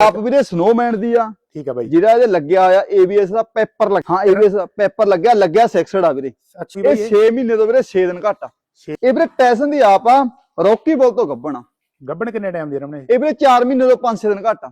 ਆਪ ਵੀਰੇ ਸਨੋਮੈਨ ਦੀ ਆ। ਠੀਕ ਆ ਬਾਈ। ਜਿਹੜਾ ਇਹਦੇ ਲੱਗਿਆ ਹੋਇਆ ABS ਦਾ ਪੇਪਰ ਲੱਗ ਹਾਂ ABS ਦਾ ਪੇਪਰ ਲੱਗਿਆ ਲੱਗਿਆ ਸੈਕਸਡ ਆ ਵੀਰੇ। ਅੱਛੀ ਇਹ ਬਾਈ 6 ਮਹੀਨੇ ਤੋਂ ਵੀਰੇ 6 ਦਿਨ ਘੱਟ ਆ। ਇਹ ਵੀਰੇ ਟੈਸਨ ਦੀ ਆਪ ਆ ਰੌਕੀ ਬੋਲ ਤੋਂ ਗੱਬਣ ਆ। ਗੱਬਣ ਕਿੰਨੇ ਟਾਈਮ ਦੀ ਰਮਣੇ ਇਹ ਵੀਰੇ 4 ਮਹੀਨੇ ਤੋਂ 5-6 ਦਿਨ ਘੱਟ ਆ।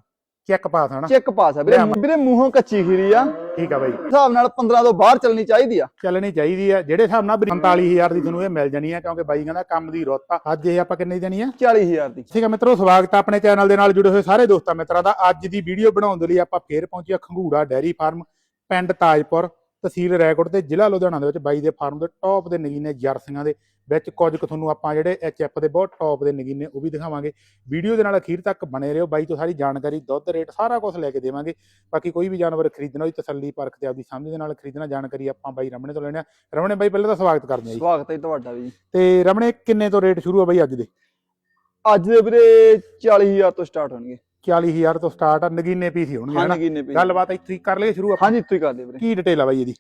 ਚੈੱਕ ਪਾਸ ਹਨਾ? ਚੈੱਕ ਪਾਸ ਆ ਵੀਰੇ। ਵੀਰੇ ਮੂੰਹੋਂ ਕੱਚੀ ਖੀਰੀ ਆ। ਠੀਕ ਆ ਬਾਈ। ਹਿਸਾਬ ਨਾਲ 15 ਤੋਂ ਬਾਹਰ ਚੱਲਣੀ ਚਾਹੀਦੀ ਆ। ਚੱਲਣੀ ਚਾਹੀਦੀ ਆ। ਜਿਹੜੇ ਹਿਸਾਬ ਨਾਲ 45000 ਦੀ ਤੁਹਾਨੂੰ ਇਹ ਮਿਲ ਜਾਣੀ ਆ ਕਿਉਂਕਿ ਬਾਈ ਕਹਿੰਦਾ ਕੰਮ ਦੀ ਰੁੱਤ ਆ। ਅੱਜ ਇਹ ਆਪਾਂ ਕਿੰਨੇ ਦੇਣੀ ਆ? 40000 ਦੀ। ਠੀਕ ਆ ਮਿੱਤਰੋ ਸਵਾਗਤ ਆ ਆਪਣੇ ਚੈਨਲ ਦੇ ਨਾਲ ਜੁੜੇ ਹੋਏ ਸਾਰੇ ਦੋਸਤਾਂ ਮਿੱਤਰਾਂ ਦਾ। ਅੱਜ ਦੀ ਵੀਡੀਓ ਬਣਾਉਣ ਦੇ ਲਈ ਆਪਾਂ ਫੇਰ ਪਹੁੰਚੇ ਆ ਖੰਗੂੜਾ ਡੈਰੀ ਫਾਰਮ ਪਿੰਡ ਤਾਜਪੁਰ ਤਹਿਸੀਲ ਰੈਕੋਟ ਤੇ ਜ਼ਿਲ੍ਹਾ ਲੁਧਿਆਣਾ ਦੇ ਵਿੱਚ ਬਾਈ ਦੇ ਫਾਰਮ ਦੇ ਟੌਪ ਦੇ ਨਗੀਨੇ ਜਰਸੀਆਂ ਦੇ। ਵਿੱਚ ਕੁਝ ਕੁ ਤੁਹਾਨੂੰ ਆਪਾਂ ਜਿਹੜੇ ਐਚਐਫ ਦੇ ਬਹੁਤ ਟੌਪ ਦੇ ਨਗੀਨੇ ਉਹ ਵੀ ਦਿਖਾਵਾਂਗੇ। ਵੀਡੀਓ ਦੇ ਨਾਲ ਅਖੀਰ ਤੱਕ ਬਣੇ ਰਹੋ ਬਾਈ ਤੋਂ ਸਾਰੀ ਜਾਣਕਾਰੀ ਦੁੱਧ ਰੇਟ ਸਾਰਾ ਕੁਝ ਲੈ ਕੇ ਦੇਵਾਂਗੇ। ਬਾਕੀ ਕੋਈ ਵੀ ਜਾਨਵਰ ਖਰੀਦਣਾ ਹੋਈ ਤਸੱਲੀ ਪਰਖ ਤੇ ਆਪਦੀ ਸਮਝ ਦੇ ਨਾਲ ਖਰੀਦਣਾ ਜਾਣਕਾਰੀ ਆਪਾਂ ਬਾਈ ਰਮਣੇ ਤੋਂ ਲੈਣੇ ਰਮਣੇ ਬਾਈ ਪਹਿਲਾਂ ਤਾਂ ਸਵਾਗਤ ਕਰਦੇ ਆ ਜੀ। ਸਵਾਗਤ ਹੈ ਤੁਹਾਡਾ ਵੀ। ਜੀ ਤੇ ਰਮਣੇ ਕਿੰਨੇ ਤੋਂ ਰੇਟ ਸ਼ੁਰੂ ਆ ਬਾਈ ਅੱਜ ਦੇ? ਅੱਜ ਦੇ ਵੀਰੇ 40000 ਤੋਂ ਸਟਾਰਟ ਹੋਣਗੇ। 40000 ਤੋਂ ਸਟਾਰਟ ਆ ਨਗੀਨੇ ਪੀਸ ਹੀ ਹੋਣਗੇ ਹਨਾ? ਗੱਲਬਾਤ ਇੱਥੇ ਹੀ ਕਰ ਲਈਏ ਸ਼ੁਰੂ ਆਪਾਂ। ਹਾਂਜੀ ਇੱਥੋਂ ਹੀ ਕਰਦੇ ਵੀਰੇ। ਕੀ ਡਿਟੇਲ ਆ ਬਾਈ ਇਹਦੀ?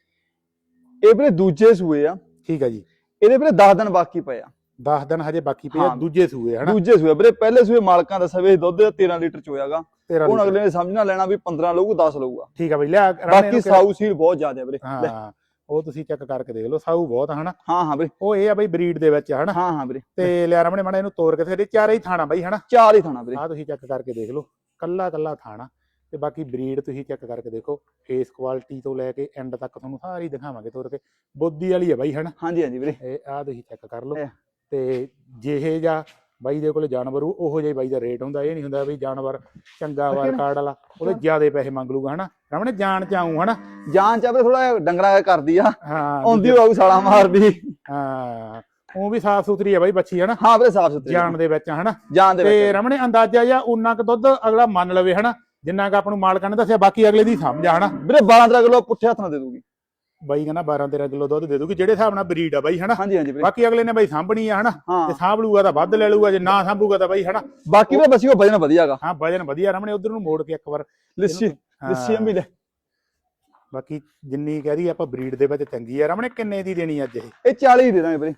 ਇਹ ਵੀਰੇ ਦੂਜੇ ਸੂਏ ਆ। ਠੀਕ ਆ ਜੀ। ਇਹਦੇ ਵੀਰੇ 10 ਦਿਨ ਬਾਕੀ ਪਏ ਆ। 10 ਦਿਨ ਹਜੇ ਬਾਕੀ ਪਏ ਆ ਹਾਂ। ਦੂਜੇ ਸੂਏ ਹਨਾ? ਦੂਜੇ ਸੂਏ। ਵੀਰੇ ਪਹਿਲੇ ਸੂਏ ਮਾਲਕਾਂ ਦਾ ਸਵੇ ਦੁੱਧ 13 ਲੀਟਰ ਚੋਇਆਗਾ 13 ਹੁਣ ਅਗਲੇ ਨੇ ਸਮਝਣਾ ਲੈਣਾ ਵੀ 15 ਲਊਗਾ 10 ਲਊਗਾ। ਠੀਕ ਆ ਬਾਈ ਲਿਆ ਬਾਕੀ ਕਿਹੜਾ- ਸਾਊ ਸੀਲ ਬਹੁਤ ਜ਼ਿਆਦਾ ਵੀਰੇ। ਲੈ, ਹਾਂ। ਉਹ ਤੁਸੀਂ ਚੈੱਕ ਕਰਕੇ ਦੇਖ ਲਓ ਸਾਊ ਬਹੁਤ ਆ ਹਨਾ? ਹਾਂ ਹਾਂ ਵੀਰੇ। ਉਹ ਇਹ ਆ ਬਾਈ ਬਰੀਡ ਦੇ ਵਿੱਚ ਆ ਹਨਾ? ਹਾਂ ਹਾਂ ਵੀਰੇ। ਤੇ ਲਿਆ ਰਮਣੇ ਮਾੜਾ ਇਹਨੂੰ ਤੋੜ ਕੇ ਤੇ ਚਾਰੇ ਹੀ ਥਾਣਾ ਬਾਈ ਹਨਾ? ਚਾਰ ਹੀ ਥਾਣਾ ਵੀਰੇ। ਆ ਤੁਸੀਂ ਚੈੱਕ ਕਰਕੇ ਦੇਖ ਲਓ। ਕੱਲਾ ਕੱਲਾ ਥਾਣਾ। ਤੇ ਬਾਕੀ ਬਰੀਡ ਤੁਸੀਂ ਚੈੱਕ ਕਰਕੇ ਦੇਖੋ ਫੇਸ ਕੁਆਲਿਟੀ ਤੋਂ ਲੈ ਕੇ ਐਂਡ ਤੱਕ ਤੁਹਾਨੂੰ ਸਾਰੀ ਦਿਖਾਵਾਂਗੇ ਤੋੜ ਕੇ। ਬੋਦੀ ਵਾਲੀ ਆ ਬਾਈ ਹਨਾ? ਹਾਂਜੀ ਹਾਂਜੀ ਵੀਰੇ। ਇਹ ਆ ਤੁਸੀਂ ਚੈੱਕ ਕਰ ਲਓ। ਤੇ ਜਿਹੇ ਜਾਂ ਬਾਈ ਦੇ ਕੋਲ ਜਾਨਵਰ ਉਹੋ ਜਿਹਾ ਹੀ ਬਾਈ ਦਾ ਰੇਟ ਹੁੰਦਾ। ਇਹ ਨਹੀਂ ਹੁੰਦਾ ਵੀ ਜਾਨਵਰ ਚੰਗਾ ਵਾ ਠੀਕ ਹੈ ਨਾ? ਕਾਰਡ ਵਾਲਾ ਉਹਦੇ ਜ਼ਿਆਦੇ ਪੈਸੇ ਮੰਗ ਲੂਗਾ ਹਨਾ? ਰਮਣੇ ਜਾਣ ਚ ਆਊ ਹਨਾ? ਜਾਨ ਚ ਆ ਵੀਰੇ ਥੋੜਾ ਡੰਗਰਾ ਕਰਦੀ ਆ। ਹਾਂ ਆਉਂਦੀ ਹੋਊ ਸਾਲਾ ਮਾਰਦੀ। ਹਾਂ ਉਹ ਵੀ ਸਾਫ਼ ਸੁਥਰੀ ਆ ਬਾਈ ਬੱਚੀ ਹਨਾ? ਹਾਂ ਵੀਰੇ ਸਾਫ਼ ਸੁਥਰੀ ਜਾਣ ਦੇ ਵਿੱਚ ਹਨਾ? ਦੇ ਤੇ ਰਮਣੇ ਅੰਦਾਜ਼ਾ ਜਾਂ ਉਨਾ ਕੁ ਦੁੱਧ ਅਗਲਾ ਮੰਨ ਲਵੇ ਹਨਾ? ਜਿੰਨਾ ਕੁ ਆਪਾਂ ਨੂੰ ਮਾਲਕਾਂ ਨੇ ਦੱਸਿਆ ਬਾਕੀ ਅਗਲੇ ਦੀ ਸਮਝ ਆ ਹਨਾ? ਵੀਰੇ 12 13 ਕਿਲੋ ਪੁੱਠੇ ਹੱਥ ਨਾਲ ਦੇ ਦੂਗੀ। ਬਾਈ ਕਹਿੰਦਾ 12 13 ਕਿਲੋ ਦੁੱਧ ਦੇ ਦੂਗੀ ਜਿਹੜੇ ਹਿਸਾਬ ਨਾਲ ਬਰੀਡ ਆ ਬਾਈ ਹਨਾ? ਹਾਂਜੀ ਹਾਂਜੀ ਵੀਰੇ। ਬਾਕੀ ਅਗਲੇ ਨੇ ਬਾਈ ਸਾਂਭਣੀ ਆ ਹਨਾ? ਤੇ ਸਾਂਭ ਲੂਗਾ ਤਾਂ ਵੱਧ ਲੈ ਲੂਗਾ ਜੇ ਨਾ ਸਾਂਭੂਗਾ ਤਾਂ ਬਾਈ ਹਨਾ? ਬਾਕੀ ਵੀਰੇ ਬਸੀ ਉਹ ਵਜਨ ਵਧੀਆਗਾ। ਹਾਂ ਵਜਨ ਵਧੀਆ ਰਮਣੇ ਉਧਰ ਨੂੰ ਮੋੜ ਕੇ ਇੱਕ ਵਾਰ। ਲਿੱਸੀ ਲਿੱਸੀ ਵੀ ਲੈ। ਬਾਕੀ ਜਿੰਨੀ ਕਹਿ ਦਈਏ ਆਪਾਂ ਬਰੀਡ ਦੇ ਵਿੱਚ ਚੰਗੀ ਆ ਰਮਣੇ ਕਿੰਨੇ ਦੀ ਦੇਣੀ ਅੱਜ ਇਹ? ਇਹ 40 ਦੇ ਦਾਂਗੇ ਵੀਰੇ।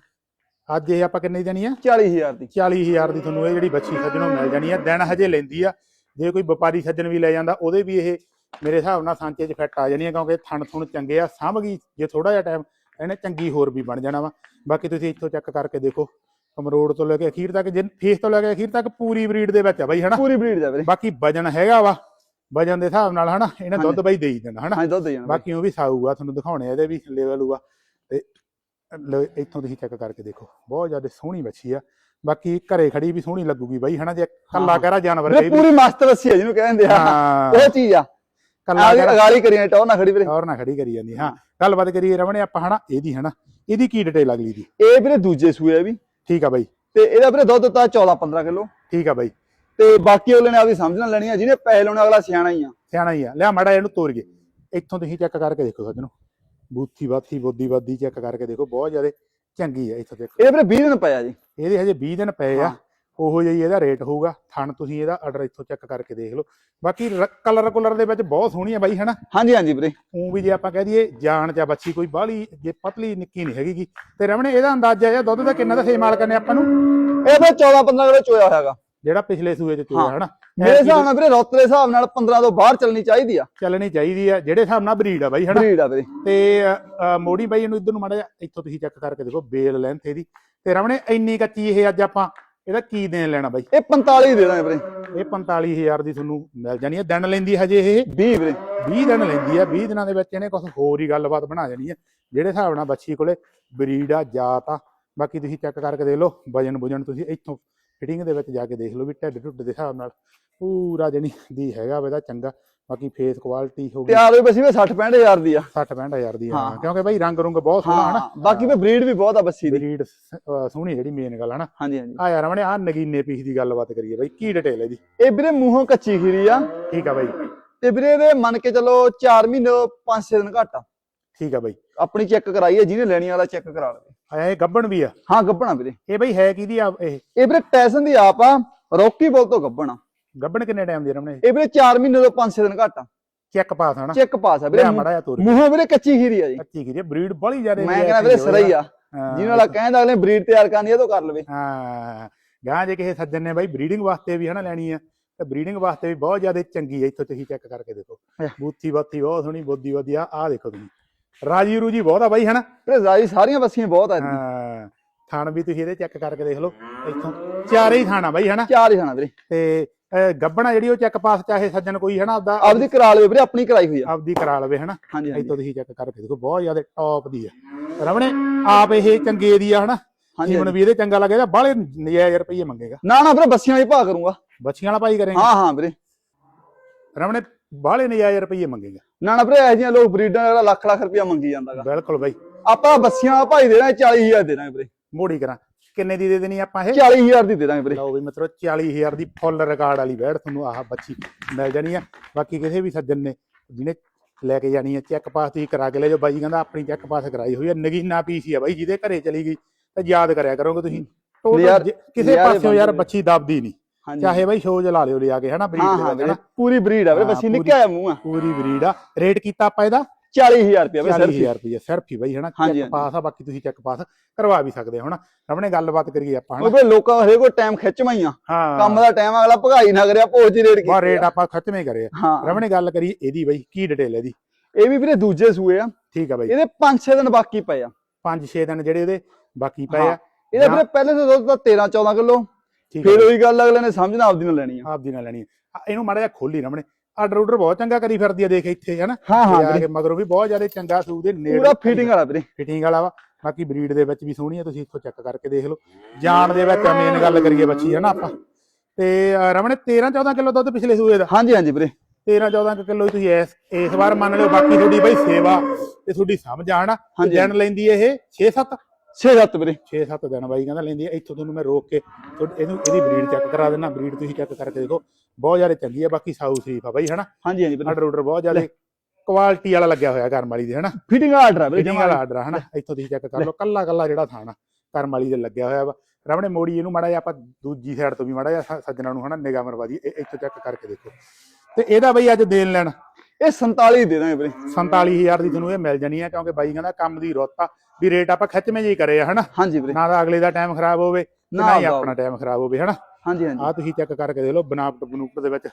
ਅੱਜ ਇਹ ਆਪਾਂ ਕਿੰਨੇ ਦੀ ਦੇਣੀ ਆ? 40000 ਦੀ। 40000 ਦੀ ਤੁਹਾਨੂੰ ਇਹ ਜਿਹੜੀ ਬੱਚੀ ਸੱਜਣੋਂ ਮਿਲ ਜਾਣੀ ਆ ਦਿਨ ਹਜੇ ਲੈਂਦੀ ਆ। ਜੇ ਕੋਈ ਵਪਾਰੀ ਸੱਜਣ ਵੀ ਲੈ ਜਾਂਦਾ ਉਹਦੇ ਵੀ ਇਹ ਮੇਰੇ ਹਿਸਾਬ ਨਾਲ ਸਾਂਚੇ 'ਚ ਫਿੱਟ ਆ ਜਾਣੀ ਆ ਕਿਉਂਕਿ ਥਣ ਥੁਣ ਚੰਗੇ ਆ ਸਾਂਭ ਗਈ ਜੇ ਥੋੜਾ ਜਿਹਾ ਟਾਈਮ ਇਹਨੇ ਚੰਗੀ ਹੋਰ ਵੀ ਬਣ ਜਾਣਾ ਵਾ। ਬਾਕੀ ਤੁਸੀਂ ਇੱਥੋਂ ਚੈੱਕ ਕਰਕੇ ਦੇਖੋ ਕਮਰੋੜ ਤੋਂ ਲੈ ਕੇ ਅਖੀਰ ਤੱਕ ਜੇ ਫੇਸ ਤੋਂ ਲੈ ਕੇ ਅਖੀਰ ਤੱਕ ਪੂਰੀ ਬਰੀਡ ਦੇ ਵਿੱਚ ਆ ਬਾਈ ਹਨਾ? ਪੂਰੀ ਬਰੀਡ ਦਾ ਵੀਰੇ। ਬਾਕੀ ਵਜਨ ਹੈਗਾ ਵਾ ਵਜਨ ਦੇ ਹਿਸਾਬ ਨਾਲ ਹਨਾ? ਇਹਨੇ ਦੁੱਧ। ਬਾਈ ਦੇਈ ਦੇਣਾ ਹਨਾ? ਹਾਂਜੀ ਦੁੱਧ ਦੇ ਜਾਣਾ ਵੀਰੇ। ਬਾਕੀ ਉਹ ਵੀ ਸਾਊ ਆ ਤੁਹਾਨੂੰ ਦਿਖਾਉਣੇ ਆ ਇਹਦੇ ਵੀ ਲੈਵਲ ਹੋਊਗਾ ਤੇ ਇੱਥੋਂ ਤੁਸੀਂ ਚੈੱਕ ਕਰਕੇ ਦੇਖੋ ਬਹੁਤ ਜ਼ਿਆਦਾ ਸੋਹਣੀ ਬੱਚੀ ਆ। ਬਾਕੀ ਘਰੇ ਖੜੀ ਵੀ ਸੋਹਣੀ ਲੱਗੂਗੀ ਬਾਈ ਹਨਾ ਜੇ ਕੱਲਾ। ਕਹਿਰਾ ਜਾਨਵਰ ਵੀਰੇ ਕਹੀ ਪੂਰੀ ਮਸਤ ਰੱਸੀ ਹੈ ਜਿਹਨੂੰ ਕਹਿੰਦੇ ਆ। ਉਹ ਚੀਜ਼ ਆ। ਕੱਲਾ ਕਹਿਰਾ ਅਗਾਲੀ ਕਰੀਏ ਟੌਰ ਨਾ ਖੜੀ ਵੀਰੇ। ਔਰ ਨਾ ਖੜੀ ਕਰੀ ਜਾਂਦੀ ਹਾਂ। ਗੱਲਬਾਤ ਕਰੀਏ ਰਵਣੇ ਆਪਾਂ ਹਨਾ ਇਹਦੀ ਹਨਾ ਇਹਦੀ ਕੀ ਡਿਟੇਲ ਅਗਲੀ ਦੀ? ਇਹ ਵੀਰੇ ਦੂਜੇ ਸੂਏ ਆ ਵੀ। ਠੀਕ ਆ ਬਾਈ। ਤੇ ਇਹਦਾ ਵੀਰੇ ਦੁੱਧ ਤਾਂ 14 15 ਕਿਲੋ। ਠੀਕ ਆ ਬਾਈ। ਤੇ ਬਾਕੀ ਅਗਲੇ ਨੇ ਆਪਦੀ ਸਮਝਣਾ ਲੈਣੀ ਆ ਜਿਹਨੇ ਪੈਸੇ ਲਾਉਣੇ ਅਗਲਾ ਸਿਆਣਾ ਹੀ ਆ। ਸਿਆਣਾ ਹੀ ਆ। ਲਿਆ ਮਾੜਾ ਇਹਨੂੰ ਤੋਰੀਏ ਇੱਥੋਂ ਤੁਸੀਂ ਚੈੱਕ ਕਰਕੇ ਦੇਖੋ ਸੱਜਣੋ। ਬੂਥੀ ਬਾਥੀ ਬੋਦੀ ਬਾਦੀ ਚੈੱਕ ਕਰਕੇ ਦੇਖੋ ਬਹੁਤ ਜ਼ਿਆਦਾ ਚੰਗੀ ਆ ਇੱਥੋਂ ਦੇਖੋ। ਇਹਦੇ ਵੀਰੇ 20 ਦਿਨ ਪਿਆ ਜੀ। ਇਹਦੇ ਹਜੇ 20 ਦਿਨ ਪਏ ਆ। ਉਹੋ ਜਿਹੀ ਇਹਦਾ ਰੇਟ ਹੋਊਗਾ। ਥਣ ਤੁਸੀਂ ਇਹਦਾ ਆਰਡਰ ਇੱਥੋਂ ਚੈੱਕ ਕਰਕੇ ਦੇਖ ਲਓ। ਬਾਕੀ ਕਲਰ ਕੁਲਰ ਦੇ ਵਿੱਚ ਬਹੁਤ ਸੋਹਣੀ ਆ ਬਾਈ ਹਨਾ? ਹਾਂਜੀ ਹਾਂਜੀ ਵੀਰੇ। ਉਹ ਵੀ ਜੇ ਆਪਾਂ ਕਹਿ ਦਈਏ ਜਾਨ ਜਾਂ ਬੱਚੀ ਕੋਈ ਬਾਹਲੀ ਜੇ ਪਤਲੀ ਨਿੱਕੀ ਨਹੀਂ ਹੈਗੀ। ਤੇ ਰਮਣੇ ਇਹਦਾ ਅੰਦਾਜ਼ਾ ਜਾਂ ਦੁੱਧ ਦਾ ਕਿੰਨਾ ਦੱਸੇ ਮਾਲਕ ਨੇ ਆਪਾਂ ਨੂੰ? ਇਹ ਵੀਰੇ 14 15 ਕਿਲੋ ਚੋਇਆ ਹੋਇਆਗਾ। ਜਿਹੜਾ ਪਿਛਲੇ ਸੂਏ ਚ ਚੋਇਆ। ਹਨਾ ਮੇਰੇ ਹਿਸਾਬ ਨਾਲ ਵੀਰੇ ਰੁੱਤ ਦੇ ਹਿਸਾਬ ਨਾਲ 15 ਤੋਂ ਬਾਹਰ ਚੱਲਣੀ ਚਾਹੀਦੀ ਆ। ਚੱਲਣੀ ਚਾਹੀਦੀ ਆ ਜਿਹੜੇ ਹਿਸਾਬ ਨਾਲ ਬਰੀਡ ਆ ਬਾਈ ਹਨਾ ਬਰੀਡ ਆ ਵੀਰੇ। ਤੇ ਮੋੜੀ ਬਾਈ ਇਹਨੂੰ ਇੱਧਰ ਨੂੰ ਮਾੜਾ ਜਿਹਾ ਇੱਥੋਂ ਤੁਸੀਂ ਚੈੱਕ ਕਰਕੇ ਦੇਖੋ ਬੇਲ ਲੈਂਥ ਇਹਦੀ। ਤੇ ਰਮਣੇ ਇੰਨੀ ਕੱਚੀ ਇਹ ਅੱਜ ਆਪਾਂ ਇਹਦਾ ਕੀ ਦੇਣ ਲੈਣਾ ਬਾਈ? ਇਹ 45 ਦੇ ਦਾਂਗੇ ਵੀਰੇ। ਇਹ 45000 ਦੀ ਤੁਹਾਨੂੰ ਮਿਲ ਜਾਣੀ ਹੈ ਦਿਨ ਲੈਂਦੀ ਹਜੇ ਇਹ? 20 ਵੀਰੇ। 20 ਦਿਨ ਲੈਂਦੀ ਆ। 20 ਦਿਨਾਂ ਦੇ ਵਿੱਚ ਇਹਨੇ ਕੁਝ ਹੋਰ ਹੀ ਗੱਲਬਾਤ ਬਣਾ ਜਾਣੀ ਹੈ ਜਿਹੜੇ ਹਿਸਾਬ ਨਾਲ ਬੱਚੀ ਕੋਲੇ ਬਰੀਡ ਆ ਜਾਤ ਆ ਬਾਕੀ ਤੁਸੀਂ ਚੈੱਕ ਕਰਕੇ ਦੇਖ ਲਓ ਵਜਨ ਬੁਜਨ ਤੁਸੀਂ ਇੱਥੋਂ ਫਿਟਿੰਗ ਦੇ ਵਿੱਚ ਜਾ ਕੇ ਦੇਖ ਲਓ ਵੀ ਢਿੱਡ ਢੁੱਡ ਦੇ ਹਿਸਾਬ ਨਾਲ ਪੂਰਾ ਜਣੀ ਦੀ ਹੈਗਾ ਵਾ ਇਹਦਾ ਚੰਗਾ ਬਾਕੀ ਫੇਸ ਕੁਆਲਿਟੀ ਹੋ ਗਈ। ਤਿਆਰ ਹੋਈ ਬਸੀ ਵੀ 60 65000 ਦੀ ਆ। 60 65000 ਦੀ ਹਾਂ। ਕਿਉਂਕਿ ਬਾਈ ਰੰਗ ਰੁੰਗ ਬਹੁਤ ਸੋਹਣਾ ਹਨਾ। ਬਾਕੀ ਵੀ ਬਰੀਡ ਵੀ ਬਹੁਤ ਆ ਬੱਸੀ ਦੀ। ਬਰੀਡ ਸੋਹਣੀ ਜਿਹੜੀ ਮੇਨ ਗੱਲ ਹਨਾ। ਹਾਂਜੀ ਹਾਂਜੀ। ਆ ਯਾਰ ਆਪਣੇ ਆ ਨਗੀਨੇ ਪੀਸ ਦੀ ਗੱਲਬਾਤ ਕਰੀਏ ਬਾਈ ਕੀ ਡਿਟੇਲ ਹੈ ਇਹਦੀ? ਇਹ ਵੀਰੇ ਮੂੰਹੋਂ ਕੱਚੀ ਖੀਰੀ ਆ। ਠੀਕ ਆ ਬਾਈ। ਤੇ ਵੀਰੇ ਇਹਦੇ ਮੰਨ ਕੇ ਚੱਲੋ 4 ਮਹੀਨੇ 5-6 ਦਿਨ ਘੱਟ ਆ। ਠੀਕ ਆ ਬਾਈ। ਆਪਣੀ ਚੈੱਕ ਕਰਾਈ ਹੈ ਜਿਹਨੇ ਲੈਣੀ ਵਾਲਾ ਚੈੱਕ ਕਰਾ ਲਵੇ। ਆ ਇਹ ਗੱਬਣ ਵੀ ਆ। ਹਾਂ ਗੱਬਣਾ ਵੀਰੇ। ਇਹ ਬਾਈ ਹੈ ਕਿਹਦੀ ਆ ਇਹ? ਇਹ ਵੀਰੇ ਟੈਸਨ ਦੀ ਆਪ ਆ ਰੌਕੀ ਬੋਲ ਤੋਂ ਗੱਬਣਾ ਗੱਬਣ ਕਿੰਨੇ ਟਾਈਮ ਦੀ ਰਮਣੇ? ਇਹ ਵੀਰੇ 4 ਮਹੀਨੇ ਤੋਂ 5-6 ਦਿਨ ਘੱਟ ਆ। ਚੈੱਕ ਪਾਸ ਹਨਾ ਚੈੱਕ ਪਾਸ ਆ ਵੀਰੇ। ਲਿਆ ਮੜਾ ਜਾ ਤੋਰ। ਮੂੰਹੋਂ ਵੀਰੇ ਕੱਚੀ ਖੀਰੀ ਆ ਜੀ। ਕੱਚੀ ਕੀ ਬਰੀਡ ਬੜੀ ਜ਼ਿਆਦਾ ਮੈਂ ਕਹਿੰਦਾ ਵੀਰੇ ਸਰਾ ਹੀ। ਆ ਜਿਹਨਾਂ ਵਾਲਾ ਕਹਿੰਦਾ ਅਗਲੇ ਬਰੀਡ ਤਿਆਰ ਕਰਨੀ ਆ ਤਾਂ ਕਰ ਲਵੇ। ਹਾਂ। ਗਾਂ ਜੇ ਕਿਸੇ ਸੱਜਣ ਨੇ ਬਾਈ ਬਰੀਡਿੰਗ ਵਾਸਤੇ ਵੀ ਹਨਾ ਲੈਣੀ ਆ ਤੇ ਬਰੀਡਿੰਗ ਵਾਸਤੇ ਵੀ ਬਹੁਤ ਜ਼ਿਆਦਾ ਚੰਗੀ ਹੈ ਇੱਥੋਂ ਤੁਸੀਂ ਚੈੱਕ ਕਰਕੇ ਦੇਖੋ। ਬੂਥੀ ਬਾਥੀ ਬਹੁਤ ਸੋਹਣੀ ਬੋਦੀ ਵਧੀਆ ਆਹ ਦੇਖੋ ਤੁਸੀਂ। ਰਾਜੀ ਰੂਜੀ ਬਹੁਤ ਆ ਬਾਈ ਹਨਾ? ਵੀਰੇ ਰਾਜੀ ਸਾਰੀਆਂ ਬੱਸੀਆਂ ਬਹੁਤ ਆ ਇਹਦੀਆਂ। ਹਾਂ ਥਣ ਵੀ ਤੁਸੀਂ ਇਹਦੇ ਚੈੱਕ ਕਰਕੇ ਦੇਖ ਲਓ। ਇੱਥੋਂ ਚਾਰੇ ਹੀ ਥਾਣਾ ਬਾਈ ਹਨਾ? ਚਾਰ ਹੀ ਵੀਰੇ। ਤੇ ਅਹ, ਗੱਭਣਾ ਜਿਹੜੀ ਉਹ ਚੈੱਕ ਪਾਸ ਚਾਹੇ ਸੱਜਣ ਕੋਈ ਹਨਾ ਆਪਦਾ? ਆਪਦੀ ਕਰਾ ਲਵੇ ਵੀਰੇ ਆਪਣੀ ਕਰਾਈ ਹੋਈ ਆ। ਆਪਦੀ ਕਰਾ ਲਵੇ ਹਨਾ? ਹਾਂਜੀ ਹਾਂਜੀ। ਇੱਥੋਂ ਤੁਸੀਂ ਚੈੱਕ ਕਰਕੇ ਦੇਖੋ ਬਹੁਤ ਜ਼ਿਆਦਾ ਟੌਪ ਦੀ ਆ। ਰਮਣੇ ਆਪ ਇਹ ਚੰਗੇ ਦੀ ਆ ਹਨਾ? ਹਾਂਜੀ ਜੀਵਨ ਵੀ ਇਹਦੇ ਚੰਗਾ ਲੱਗੇਗਾ ਬਾਹਲੇ ਨਜਾਇਜ਼ ਰੁਪਈਏ ਮੰਗੇਗਾ। ਨਾ ਨਾ ਵੀਰੇ ਬੱਸੀਆਂ ਹੀ ਭਾ ਕਰੂੰਗਾ। ਬੱਚੀਆਂ ਵਾਲਾ ਭਾਈ ਕਰੇਗਾ। ਹਾਂ ਹਾਂ ਵੀਰੇ। ਰਮਣੇ ਬਾਹਲੇ ਨਜਾਇਜ਼ ਰੁਪਈਏ ਮੰਗੇਗਾ। ਨਾ ਨਾ ਵੀਰੇ ਇਹ ਜਿਹੀਆਂ ਲੋਕ ਬਰੀਡਾਂ ਵਾਲਾ ਲੱਖ ਲੱਖ ਰੁਪਇਆ ਮੰਗੀ ਜਾਂਦਾਗਾ। ਬਿਲਕੁਲ ਬਾਈ। ਆਪਾਂ ਬੱਸੀਆਂ ਭਾਈ ਦੇਣਾ 40000 ਦੇ ਦਾਂਗੇ ਵੀਰੇ। ਮੋੜੀ ਕਰਾਂ। ਕਿੰਨੇ ਦੀ ਦੇ ਦੇਣੀ ਆਪਾਂ ਇਹ? 40000 ਦੀ ਦੇ ਦਾਂਗੇ ਵੀਰੇ। ਲਓ ਵੀ ਮਿੱਤਰੋ 40000 ਦੀ ਫੁੱਲ ਰਿਕਾਰਡ ਵਾਲੀ ਬੈੜ ਤੁਹਾਨੂੰ ਆਹ ਬੱਚੀ ਮਿਲ ਜਾਣੀ ਆ। ਬਾਕੀ ਕਿਸੇ ਵੀ ਸੱਜਣ ਨੇ ਜਿਹਨੇ ਲੈ ਕੇ ਜਾਣੀ ਆ ਚੈੱਕ ਪਾਸ ਤੁਸੀਂ ਕਰਾ ਕੇ ਲੈ ਜਾਓ। ਬਾਈ ਕਹਿੰਦਾ ਆਪਣੀ ਚੈੱਕ ਪਾਸ ਕਰਾਈ ਹੋਈ ਆ ਨਗੀਨਾ ਪੀਸੀ ਆ ਬਾਈ ਜਿਹਦੇ ਘਰੇ ਚਲੀ ਗਈ ਤਾਂ ਯਾਦ ਕਰਿਆ ਕਰੋਗੇ ਤੁਸੀਂ। ਜੇ- ਕਿਸੇ ਪਾਸਿਓਂ ਯਾਰ ਬੱਚੀ ਦੱਬਦੀ ਨਹੀਂ। ਹਾਂਜੀ। ਚਾਹੇ ਬਾਈ ਸ਼ੋਅ ਲਾ ਲਿਓ ਲਿਆ ਕੇ ਹਨਾ ਬਰੀਡ ਹਾਂ ਦੇ ਹਾਂ ਵੀਰੇ ਪੂਰੀ ਬਰੀਡ ਆ ਵੀਰੇ ਹਾਂ, ਬੱਸੀ ਨਿੱਕਾ ਮੂੰਹ ਆ। ਪੂਰੀ ਬਰੀਡ ਆ। ਰੇਟ ਕੀਤਾ ਆਪਾਂ ਇਹਦਾ? 40000 ਰੁਪਇਆ ਵੀਰੇ ਸਿਰਫ 40000 ਰੁਪਏ ਸਿਰਫ ਹੀ ਬਾਈ ਹਨਾ। ਹਾਂਜੀ, ਚੈੱਕ ਹਾਂਜੀ। ਪਾਸ ਆ ਬਾਕੀ ਤੁਸੀਂ ਚੈੱਕ ਪਾਸ ਕਰਵਾ ਵੀ ਸਕਦੇ ਹੋ ਹਨਾ। ਆਪਣੇ ਗੱਲਬਾਤ ਕਰੀਏ ਆਪਾਂ ਉਹ ਹਨਾ ਵੀਰੇ ਲੋਕਾਂ ਹਰੇ ਕੋਈ ਟਾਈਮ ਖਿੱਚਵਾਈਆਂ ਹਾਂ ਕੰਮ ਦਾ ਟਾਈਮ ਅਗਲਾ ਭਗਾਈ ਨਾ ਕਰਿਆ ਦੀ ਰੇਟ ਬਾ ਕੀਤੀ ਰੇਟ ਆ। ਆਪਾਂ ਖਤਮੇ ਕਰੇ ਹਾਂ। ਰਮਣੇ ਗੱਲ ਕਰੀਏ ਇਹਦੀ ਬਾਈ ਕੀ ਡਿਟੇਲ ਇਹਦੀ? ਇਹ ਵੀ ਵੀਰੇ ਦੂਜੇ ਸੂਏ ਆ। ਠੀਕ ਆ ਬਾਈ। ਇਹਦੇ 5-6 ਦਿਨ ਬਾਕੀ ਪਏ ਆ। 5-6 ਦਿਨ ਜਿਹੜੇ ਉਹਦੇ ਬਾਕੀ ਪਏ। ਆ। ਇਹਦੇ ਵੀਰੇ ਪਹਿਲੇ ਤੋਂ ਦੁੱਧ ਤਾਂ 13-14 ਕਿਲੋ। ਫਿਰ ਆ ਉਹੀ ਗੱਲ ਅਗਲੇ ਨੇ ਸਮਝਣਾ ਆਪਦੀ ਨਾਲ ਲੈਣੀ ਆ। ਆਪਦੀ ਨਾਲ ਲੈਣੀ ਆ। ਆ, ਇਹਨੂੰ ਮਾੜਾ ਜਿਹਾ ਖੋਲੀ ਰਮਣੇ ਆਰਡਰ ਆਰਡਰ ਬਹੁਤ ਚੰਗਾ ਕਰੀ ਫਿਰਦੀ ਆ ਦੇਖ ਇੱਥੇ ਹਨਾ? ਹਾਂ ਹਾਂ ਆ ਮਗਰੋਂ ਵੀ ਬਹੁਤ ਜ਼ਿਆਦਾ ਚੰਗਾ ਸੂ ਦੇ ਨੇੜੇ ਪੂਰਾ ਫਿਟਿੰਗ ਵਾਲਾ ਵੀਰੇ। ਫਿਟਿੰਗ ਵਾਲਾ ਵਾ। ਬਾਕੀ ਬਰੀਡ ਦੇ ਵਿੱਚ ਵੀ ਸੋਹਣੀ ਆ ਤੁਸੀਂ ਇੱਥੋਂ ਚੈੱਕ ਕਰਕੇ ਦੇਖ ਲਓ। ਜਾਨ ਦੇ ਵਿੱਚ ਮੇਨ ਗੱਲ ਕਰੀਏ ਬੱਚੀ ਹਨਾ ਆਪਾਂ। ਤੇ ਰਮਣੇ 13-14 ਕਿਲੋ ਦੁੱਧ ਪਿਛਲੇ ਸੂਏ ਦਾ? ਹਾਂਜੀ ਹਾਂਜੀ ਵੀਰੇ। 13-14 ਕਿਲੋ ਤੁਸੀਂ ਇਸ ਇਸ ਵਾਰ ਮੰਨ ਲਿਓ ਬਾਕੀ ਤੁਹਾਡੀ ਬਈ ਸੇਵਾ ਤੇ ਤੁਹਾਡੀ ਸਮਝ ਆਣਾ ਹਾਂਜੀ। ਦਿਨ ਲੈਂਦੀ ਇਹ 6-7 6-7 ਵੀਰੇ। 6-7 ਦਿਨ ਬਾਈ ਕਹਿੰਦਾ ਲੈਂਦੀ ਹੈ ਇੱਥੋਂ ਤੁਹਾਨੂੰ ਮੈਂ ਰੋਕ ਕੇ ਤੁਹਾਡੀ- ਇਹਨੂੰ ਇਹਦੀ ਬਰੀਡ ਚੈੱਕ ਕਰਾ ਦੇਣਾ ਬਰੀਡ ਤੁਸੀਂ ਚੈੱਕ ਕਰਕੇ ਦੇਖੋ। ਬਹੁਤ ਜ਼ਿਆਦਾ ਚੰਗੀ ਹੈ ਬਾਕੀ ਸਾਊ ਸ਼ਰੀਫ ਆ ਬਾਈ ਹਨਾ? ਹਾਂਜੀ ਹਾਂਜੀ ਵੀਰੇ। ਆਰਡਰ ਆਰਡਰ ਬਹੁਤ ਜ਼ਿਆਦਾ ਕੁਆਲਿਟੀ ਵਾਲਾ ਲੱਗਿਆ ਹੋਇਆ ਕਰਮ ਵਾਲੀ ਦੇ ਹਨਾ? ਫਿਟਿੰਗ ਆਰਡਰ ਆ ਵੀਰੇ ਫਿਟਿੰਗ ਵਾਲਾ ਆਰਡਰ ਹਨਾ? ਇੱਥੋਂ ਤੁਸੀਂ ਚੈੱਕ ਕਰ ਲਓ ਕੱਲਾ ਕੱਲਾ ਜਿਹੜਾ ਥਾਣਾ ਕਰਮ ਵਾਲੀ ਦੇ ਲੱਗਿਆ ਹੋਇਆ ਵਾ। ਰਮਣੇ ਮੋੜੀ ਇਹਨੂੰ ਮਾੜਾ ਜਿਹਾ ਆਪਾਂ ਦੂਜੀ ਸਾਈਡ ਤੋਂ ਵੀ ਮਾੜਾ ਜਿਹਾ ਸ- ਸੱਜਣਾ ਨੂੰ ਹਨਾ ਨਿਗਾਹ ਮਰਵਾ ਦੀ ਇੱਥੋਂ ਚੈੱਕ ਕਰਕੇ ਦੇਖੋ। ਤੇ ਇਹਦਾ ਬਈ ਅੱਜ ਦੇਣ ਲੈਣ? ਇਹ 47 ਦੇ ਦਾਂਗੇ ਵੀਰੇ। 47000 ਦੀ ਤੁਹਾਨੂੰ ਇਹ ਮਿਲ ਜਾਣੀ ਆ ਕਿਉਂਕਿ ਬਾਈ ਕਹਿੰਦਾ ਕੰਮ ਦੀ ਰੁੱਤ ਵੀ ਰੇਟ ਆਪਾਂ ਖਿੱਚਵੇਂ ਜਿਹੀ ਕਰੇ ਆ ਹਨਾ? ਹਾਂਜੀ ਵੀਰੇ। ਨਾ ਤਾਂ ਅਗਲੇ ਦਾ ਟਾਈਮ ਖਰਾਬ ਹੋਵੇ ਨਾ ਹੀ। ਆਪਣਾ ਟਾਈਮ ਖਰਾਬ ਹੋਵੇ ਹਨਾ? ਹਾਂਜੀ ਹਾਂਜੀ। ਆ ਤੁਸੀਂ ਚੈੱਕ ਕਰਕੇ ਦੇਖ ਲਓ ਬਨਾਵਟ ਬਨੂਟ ਦੇ ਵਿੱਚ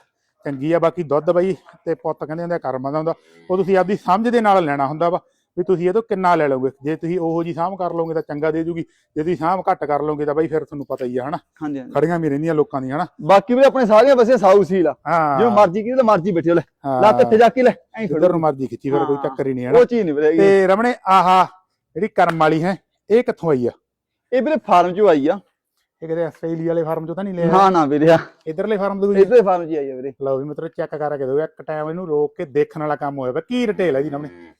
ਚੰਗੀ ਆ ਬਾਕੀ ਦੁੱਧ ਬਈ ਤੇ ਪੁੱਤ ਕਹਿੰਦੇ ਹੁੰਦੇ ਆ ਕਰਮਾਂ ਦਾ ਹੁੰਦਾ ਉਹ ਤੁਸੀਂ ਆਪਦੀ ਸਮਝ ਦੇ ਨਾਲ ਲੈਣਾ ਹੁੰਦਾ ਵਾ ਵੀ ਤੁਸੀਂ ਇਹ ਤੋਂ ਕਿੰਨਾ ਲੈ ਲਓਗੇ। ਜੇ ਤੁਸੀਂ ਉਹੋ ਜੀ ਸਾਂਭ ਕਰ ਲਓਗੇ ਤਾਂ ਚੰਗਾ ਦੇ ਜੂਗੀ ਜੇ ਤੁਸੀਂ ਸਾਂਭ ਘੱਟ ਕਰ ਲਓਗੇ ਤਾਂ ਬਈ ਫਿਰ ਤੁਹਾਨੂੰ ਪਤਾ ਹੀ ਆ ਹਨਾ? ਹਾਂਜੀ ਖੜੀਆਂ ਵੀ ਰਹਿੰਦੀਆਂ ਲੋਕਾਂ ਦੀਆਂ ਹਨਾ? ਬਾਕੀ ਵੀਰੇ ਆਪਣੇ ਸਾਰੀਆਂ ਬੱਸੇ ਸਾਊ ਸੀਲ ਆ ਜਿਵੇਂ ਮਰਜ਼ੀ ਕਿਤੇ ਮਰਜ਼ੀ ਬੈਠੇ ਲੈ। ਲੱਤ ਇੱਥੇ ਜਾ ਕੇ ਲੈ। ਐਂ ਖੜੋ ਨੂੰ ਮਰਜ਼ੀ ਖਿੱਚੀ ਫਿਰ ਕੋਈ। ਚੱਕਰ ਹੀ ਨਹੀਂ ਹਨਾ? ਉਹ ਚੀਜ਼ ਨਹੀਂ ਵੀਰੇ। ਤੇ ਰਮਣੇ ਆਹਾ ਜਿਹੜੀ ਕਰਮ ਵਾਲੀ ਹੈ ਇਹ ਕਿੱਥੋਂ ਆਈ ਆ? ਇਹ ਵੀਰੇ ਫਾਰਮ ਚੋਂ ਆਈ ਆ। ਇਹ ਕਿਤੇ ਆਸਟ੍ਰੇਲੀਆ ਵਾਲੇ ਫਾਰਮ ਚੋਂ ਤਾਂ ਨਹੀਂ ਲਿਆ? ਨਾ ਨਾ ਵੀਰੇ। ਇਧਰਲੇ ਫਾਰਮ ਤੋਂ ਵੀ ਇਧਰ ਫਾਰਮ ਚ ਆਈ ਆ ਵੀਰੇ। ਲਓ ਵੀ ਮਤਲਬ ਚੈੱਕ ਕਰਕੇ ਦਿਓ ਇੱਕ ਟਾਈਮ ਇਹਨੂੰ ਰੋਕ ਕੇ ਦੇਖਣ ਵਾਲਾ ਕੰਮ ਹੋਇਆ ਵਾ ਕੀ ਰਿਟੇਲ ਹੈ ਜੀ ਨਮਨੇ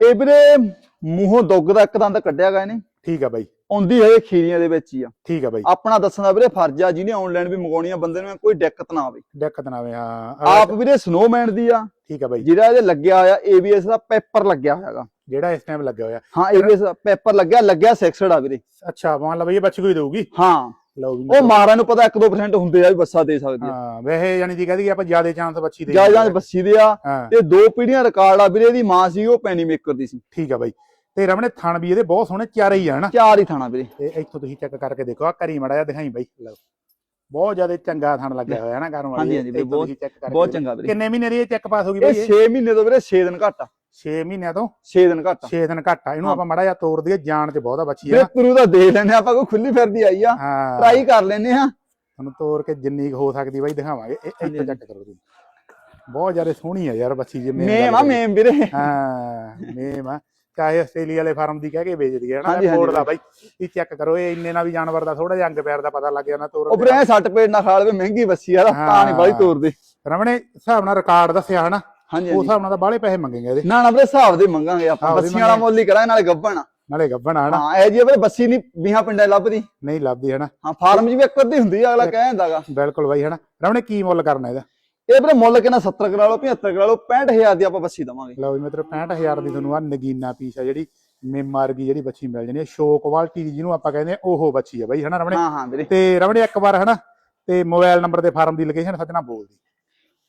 ਇਹ ਵੀਰੇ ਮੂੰਹੋਂ ਦੁੱਗ ਦਾ ਇੱਕ ਦੰਦ ਕੱਢਿਆ ਗਾ ਇਹਨੇ। ਠੀਕ ਆ ਬਾਈ। ਆਉਂਦੀ ਹੈ ਖੀਰੀਆਂ ਦੇ ਵਿੱਚ ਹੀ ਆ। ਠੀਕ ਆ ਬਾਈ। ਆਪਣਾ ਦੱਸਣ ਵੀਰੇ ਫਰਜ਼ ਆ ਜਿਹਨੇ ਆਨਲਾਈਨ ਵੀ ਮੰਗਾਉਣੀ ਆ ਬੰਦੇ ਨੂੰ ਕੋਈ ਦਿੱਕਤ ਨਾ ਆਵੇ। ਦਿੱਕਤ ਨਾ ਆਵੇ ਹਾਂ। ਆਪ ਵੀਰੇ ਸਨੋਮੈਨ ਦੀ ਆ। ਠੀਕ ਆ ਬਾਈ। ਜਿਹੜਾ ਇਹਦੇ ਲੱਗਿਆ ਹੋਇਆ ABS ਦਾ ਪੇਪਰ ਲੱਗਿਆ ਹੋਇਆਗਾ। ਜਿਹੜਾ ਇਸ ਟਾਈਮ ਲੱਗਿਆ ਹੋਇਆ। ਹਾਂ ABS ਦਾ ਪੇਪਰ ਲੱਗਿਆ ਲੱਗਿਆ ਸਿਕਸਡ ਆ ਵੀਰੇ। ਅੱਛਾ ਮੰਨ ਲਾ ਬਈ ਇਹ ਬੱਚੀ ਕੋਈ ਦੇਊਗੀ? ਹਾਂ। ਲਓ ਉਹ ਮਾਰਾਂ ਨੂੰ ਪਤਾ 1-2% ਹੁੰਦੇ ਆ ਵੀ ਬੱਸਾ ਦੇ ਸਕਦੀ ਆ। ਹਾਂ ਵੈਸੇ ਯਾਨੀ ਦੀ ਕਹਦੀ ਆਪਾਂ ਜ਼ਿਆਦਾ ਚਾਂਸ ਬੱਚੀ ਦੇ ਜਾਂ ਜਾਂ ਬੱਸੀ ਦੇ ਆ। ਤੇ ਦੋ ਪੀੜ੍ਹੀਆਂ ਰਿਕਾਰਡ ਆ ਵੀਰੇ ਦੀ ਮਾਂ ਸੀ ਉਹ ਪੈਨੀ ਮੇਕਰ ਦੀ ਸੀ। ਠੀਕ ਆ ਬਾਈ। ਤੇ ਰਮਣੇ ਥਣ ਵੀ ਇਹਦੇ ਬਹੁਤ ਸੋਹਣੇ ਚਾਰੇ ਹੀ ਆ ਹਨਾ ਚਾਰ ਹੀ ਥਾਣਾ ਵੀਰੇ। ਤੇ ਇੱਥੋਂ ਤੁਸੀਂ ਚੈੱਕ ਕਰਕੇ ਦੇਖੋ ਆ ਕਰੀ ਮੜਾ ਜਿਹਾ ਦਿਖਾਈ ਬਾਈ। ਲਓ। ਬਹੁਤ ਜ਼ਿਆਦਾ ਚੰਗਾ ਥਣ ਲੱਗਿਆ ਹੋਇਆ ਨਾ ਕਰਨ ਵਾਲੀ। ਹਾਂਜੀ, ਹਾਂਜੀ, ਇੱਥੋਂ ਬਹੁਤ- ਤੁਸੀਂ check ਕਰਕੇ ਬਹੁਤ। ਚੰਗਾ ਵੀਰੇ। ਕਿੰਨੇ ਮਹੀਨੇ ਦੀ ਇਹ ਚੈੱਕ ਪਾਸ ਹੋ ਗਈ ਇਹ ਬਾਈ ਇਹ? 6 ਮਹੀਨੇ ਤੋਂ ਵੀਰੇ 6 ਦਿਨ ਘੱਟ ਆ। 6 ਮਹੀਨਿਆਂ ਤੋਂ? 6 ਦਿਨ ਘੱਟ ਆ। 6 ਦਿਨ ਘੱਟ ਆ। ਇਹਨੂੰ ਹਾਂ। ਆਪਾਂ ਮੜਾ ਜਿਹਾ ਤੋੜ ਦਈਏ ਜਾਣ ਤੇ ਬਹੁਤਾ ਬੱਚੀ ਆ ਵੀਰੇ ਤੁਰੂ ਦਾ ਦੇਖ ਲੈਨੇ ਆਪਾਂ ਕੋਈ ਖੁੱਲੀ ਫਿਰਦੀ ਆਈ ਆ। ਹਾਂ। ਟਰਾਈ ਕਰ ਲੈਨੇ ਆ। ਤੁਹਾਨੂੰ ਤੋੜ ਕੇ ਜਿੰਨੀ ਕੁ ਹੋ ਸਕਦੀ ਬਾਈ ਦਿਖਾਵਾਂਗੇ। ਇਹ ਹਾਂਜੀ, ਇੱਥੇ ਚੈੱਕ ਕਰੋ ਤੁਸੀਂ। ਬਹੁਤ ਜ਼ਿਆਦਾ ਸੋਹਣੀ ਆ ਯਾਰ ਬੱਚੀ ਜੇ ਮੇਮ ਆ। ਮੇਮ ਵੀਰੇ। ਹਾਂ ਮੇਮ ਆ। ਚਾਹੇ ਆਸਟ੍ਰੇਲੀਆ ਵਾਲੇ ਫਾਰਮ ਦੀ ਕਹਿ ਕੇ ਵੇਚਦੀ ਹੈ ਨਾ ਕੋਡ ਦਾ ਬਾਈ। ਇਹ ਚੈੱਕ ਕਰੋ ਇਹ ਇੰਨੇ ਨਾਲ ਵੀ ਜਾਨਵਰ ਦਾ ਥੋੜਾ ਜਿਹਾ ਅੰਗ ਪੈਰ ਦਾ ਪਤਾ ਲੱਗ ਜਾਂਦਾ ਤੋੜ ਉਹ ਐਂ ਸੱਟ ਪੇਟ ਨਾ ਖਾ ਲਵੇ ਮਹਿੰਗੀ ਬੱਸੀ ਆ ਤਾਂ ਨਹੀਂ ਬਾਈ। ਤੋਰਦੇ। ਰਮਣੇ ਹਿਸਾਬ ਨਾਲ ਰਿਕਾਰਡ ਦੱਸਿਆ ਹਨਾ? ਹਾਂਜੀ ਉਸ ਹਿਸਾਬ ਨਾਲ ਤਾਂ ਬਾਹਲੇ ਪੈਸੇ ਮੰਗेंगे ਇਹਦੇ। ਨਾ ਨਾ ਵੀਰੇ ਹਿਸਾਬ ਦੇ ਮੰਗਾਂਗੇ ਆਪਾਂ। ਬੱਸੀਆਂ ਵਾਲਾ ਮੁੱਲ ਹੀ ਕਰਾਂਗੇ ਨਾਲੇ ਗੱਭਣ ਆ। ਨਾਲੇ ਗੱਬਣ ਹਨਾ? ਹਾਂ ਇਹ ਜੀ ਵੀਰੇ ਬੱਸੀ ਨਹੀਂ ਵੀਹਾਂ ਪਿੰਡਾਂ ਲੱਭਦੀ। ਨਹੀਂ ਲੱਭਦੀ ਹਨਾ? ਹਾਂ ਫਾਰਮ 'ਚ ਵੀ ਇੱਕ ਅੱਧੀ ਹੁੰਦੀ ਅਗਲਾ ਕਹਿ ਦਿੰਦਾਗਾ। ਬਿਲਕੁਲ ਬਾਈ ਹਨਾ? ਰਮਣੇ ਕੀ ਮੁੱਲ ਕਰਨਾ ਇਹਦਾ? ਇਹ ਵੀਰੇ ਮੁੱਲ ਕਿੰਨਾ? 70 ਕਰਾ ਲਓ 75 ਕਰਾ ਲਓ 65000 ਦੀ ਆਪਾਂ ਬੱਸੀ ਦਵਾਂਗੇ। ਲਓ ਵੀ ਮਿੱਤਰੋ 65000 ਦੀ ਤੁਹਾਨੂੰ ਆ ਨਗੀਨਾ ਪੀਸ ਆ ਜਿਹੜੀ ਮੇਮਾਰ ਦੀ ਜਿਹੜੀ ਬੱਚੀ ਮਿਲ ਜਾਣੀ ਹੈ ਸ਼ੋ ਕੁਆਲਿਟੀ ਦੀ ਜਿਹਨੂੰ ਆਪਾਂ ਕਹਿੰਦੇ ਆ ਉਹ ਬੱਚੀ ਆ ਬਾਈ ਹਨਾ ਰਮਣੇ? ਹਾਂ ਹਾਂ ਵੀਰੇ। ਤੇ ਰਮਣੇ ਇੱਕ ਵਾਰ ਹਨਾ ਤੇ ਮੋਬਾਈਲ ਨੰਬਰ ਤੇ ਫਾਰਮ ਦੀ ਲੋਕੇਸ਼ਨ ਸੱਜਣਾ ਬੋਲਦੀ।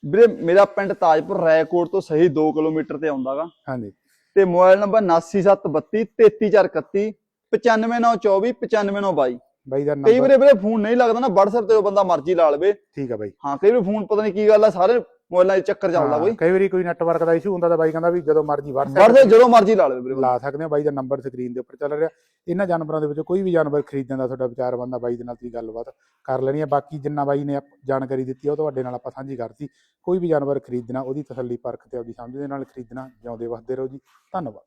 ਵੀਰੇ ਮੇਰਾ ਪਿੰਡ ਤਾਜਪੁਰ ਰਾਏਕੋਟ ਤੋਂ ਸਹੀ 2 ਕਿਲੋਮੀਟਰ ਤੇ ਆਉਂਦਾਗਾ ਹਾਂਜੀ। ਤੇ ਮੋਬਾਈਲ ਨੰਬਰ 9772 33431 95924 95922 ਬਾਈ ਦਾ ਕਈ ਨੰਬਰ ਵਾਰੀ ਵੀਰੇ ਫੋਨ ਨਹੀਂ ਲੱਗਦਾ ਨਾ WhatsApp ਤੇ ਉਹ ਬੰਦਾ ਮਰਜ਼ੀ ਲਾ ਲਵੇ। ਠੀਕ ਆ ਬਾਈ। ਹਾਂ ਕਈ ਵਾਰੀ ਫੋਨ ਪਤਾ ਨਹੀਂ ਕੀ ਗੱਲ ਆ ਸਾਰੇ ਮੋਬਾਈਲਾਂ 'ਚ ਚੱਕਰ ਚੱਲਦਾ ਕੋਈ। ਕਈ ਵਾਰੀ ਕੋਈ ਨੈਟਵਰਕ ਦਾ ਇਸ਼ੂ ਹੁੰਦਾ ਤਾਂ ਬਾਈ ਕਹਿੰਦਾ ਵੀ ਜਦੋਂ ਮਰਜ਼ੀ WhatsApp WhatsApp ਜਦੋਂ ਮਰਜ਼ੀ ਲਾ ਲਵੇ ਵੀਰੇ। ਲਾ ਸਕਦੇ ਹੋ ਬਾਈ ਦਾ ਨੰਬਰ ਸਕਰੀਨ ਦੇ ਉੱਪਰ ਚੱਲ ਰਿਹਾ। ਇਹਨਾਂ ਜਾਨਵਰਾਂ ਦੇ ਵਿੱਚੋਂ ਕੋਈ ਵੀ ਜਾਨਵਰ ਖਰੀਦਣ ਦਾ ਤੁਹਾਡਾ ਵਿਚਾਰ ਬੰਦਾ ਬਾਈ ਦੇ ਨਾਲ ਤੁਸੀਂ ਗੱਲਬਾਤ ਕਰ ਲੈਣੀ ਹੈ ਬਾਕੀ ਜਿੰਨਾ ਬਾਈ ਨੇ ਜਾਣਕਾਰੀ ਦਿੱਤੀ ਉਹ ਤੁਹਾਡੇ ਨਾਲ ਆਪਾਂ ਸਾਂਝੀ ਕਰਤੀ। ਕੋਈ ਵੀ ਜਾਨਵਰ ਖਰੀਦਣਾ ਉਹਦੀ ਤਸੱਲੀ ਪਰਖ ਤੇ ਆਪਦੀ ਸਮਝ ਦੇ ਨਾਲ ਖਰੀਦਣਾ ਜਿਉਂਦੇ ਵਸਦੇ ਰਹੋ ਜੀ। ਧੰਨਵਾਦ।